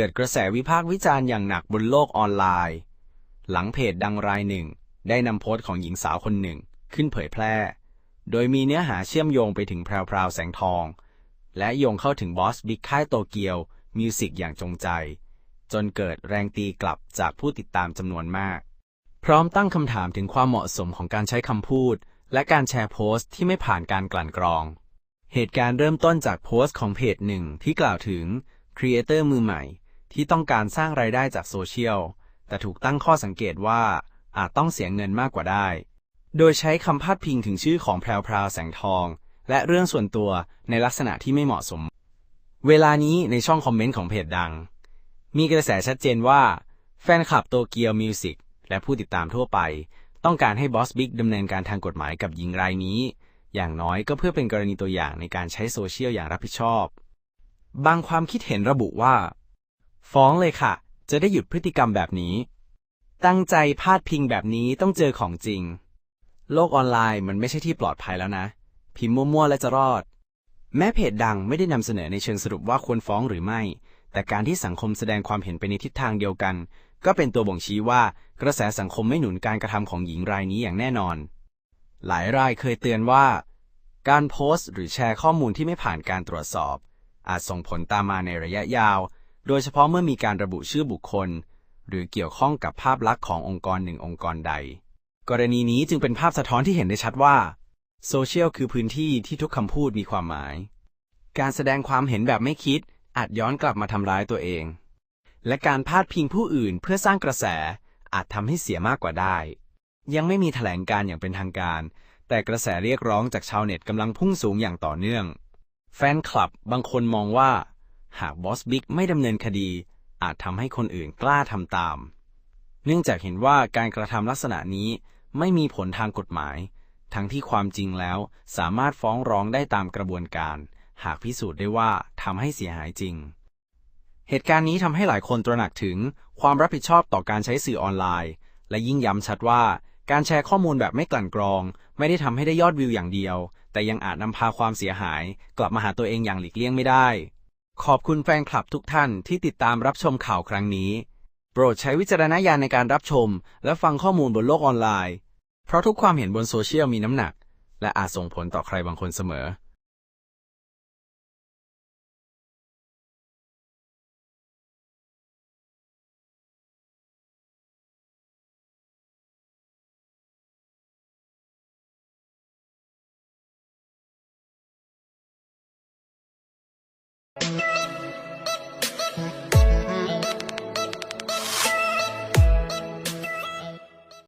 เกิดกระแสวิพากษ์วิจารณ์อย่างหนักบนโลกออนไลน์ หลังเพจดังรายหนึ่ง ได้นำโพสต์ของหญิงสาวคนหนึ่ง ขึ้นเผยแพร่ โดยมีเนื้อหาเชื่อมโยงไปถึงแพรวแสงทอง และโยงเข้าถึงบอสบิ๊กค่ายโตเกียวมิวสิกอย่างจงใจ จนเกิดแรงตีกลับจากผู้ติดตามจำนวนมาก พร้อมตั้งคำถามถึงความเหมาะสมของการใช้คำพูด และการแชร์โพสต์ที่ไม่ผ่านการกลั่นกรอง เหตุการณ์เริ่มต้นจากโพสต์ของเพจหนึ่งที่กล่าวถึงครีเอเตอร์มือใหม่ ที่ต้องการสร้างรายได้จากโซเชียล แต่ถูกตั้งข้อสังเกตว่าอาจต้องเสียเงินมากกว่าได้ โดยใช้คำพาดพิงถึงชื่อของแพรวพราวแสงทอง และเรื่องส่วนตัวในลักษณะที่ไม่เหมาะสม เวลานี้ในช่องคอมเมนต์ของเพจดัง มีกระแสชัดเจนว่า แฟนคลับโตเกียวมิวสิกและผู้ติดตามทั่วไป ต้องการให้บอสบิ๊กดำเนินการทางกฎหมายกับหญิงรายนี้ อย่างน้อยก็เพื่อเป็นกรณีตัวอย่างในการใช้โซเชียลอย่างรับผิดชอบ บางความคิดเห็นระบุว่า ฟ้องเลยค่ะ จะได้หยุดพฤติกรรมแบบนี้ ตั้งใจพาดพิงแบบนี้ต้องเจอของจริง โลกออนไลน์มันไม่ใช่ที่ปลอดภัยแล้วนะ พิมพ์มั่วๆและจะรอด แม้เพจดังไม่ได้นำเสนอในเชิงสรุปว่าควรฟ้องหรือไม่ แต่การที่สังคมแสดงความเห็นไปในทิศทางเดียวกัน ก็เป็นตัวบ่งชี้ว่ากระแสสังคมไม่หนุนการกระทำของหญิงรายนี้อย่างแน่นอน หลายรายเคยเตือนว่า การโพสต์ หรือแชร์ข้อมูลที่ไม่ผ่านการตรวจสอบ อาจส่งผลตามมาในระยะยาว โดยเฉพาะเมื่อมีการระบุชื่อบุคคล หรือเกี่ยวข้องกับภาพลักษณ์ขององค์กรหนึ่งองค์กรใด กรณีนี้จึงเป็นภาพสะท้อนที่เห็นได้ชัดว่าโซเชียลคือพื้นที่ที่ทุกคำพูดมีความหมาย การแสดงความเห็นแบบไม่คิด อาจย้อนกลับมาทำร้ายตัวเอง และการพาดพิงผู้อื่นเพื่อสร้างกระแส อาจทำให้เสียมากกว่าได้ ยังไม่มีแถลงการอย่างเป็นทางการ แต่กระแสเรียกร้องจากชาวเน็ตกำลังพุ่งสูงอย่างต่อเนื่อง แฟนคลับบางคนมองว่า หากบอสบิ๊กไม่ดำเนินคดี อาจทำให้คนอื่นกล้าทำตาม เนื่องจากเห็นว่าการกระทำลักษณะนี้ไม่มีผลทางกฎหมาย ทั้งที่ความจริงแล้วสามารถฟ้องร้องได้ตามกระบวนการ หากพิสูจน์ได้ว่าทำให้เสียหายจริง เหตุการณ์นี้ทำให้หลายคนตระหนักถึงความรับผิดชอบต่อการใช้สื่อออนไลน์ และยิ่งย้ำชัดว่าการแชร์ข้อมูลแบบไม่กลั่นกรอง ไม่ได้ทำให้ได้ยอดวิวอย่างเดียว แต่ยังอาจนำพาความเสียหาย กลับมาหาตัวเองอย่างหลีกเลี่ยงไม่ได้ ขอบคุณแฟนคลับทุกท่านที่ติดตามรับชมข่าวครั้งนี้ โปรดใช้วิจารณญาณในการรับชม และฟังข้อมูลบนโลกออนไลน์ เพราะทุกความเห็นบนโซเชียลมีน้ำหนัก และอาจส่งผลต่อใครบางคนเสมอ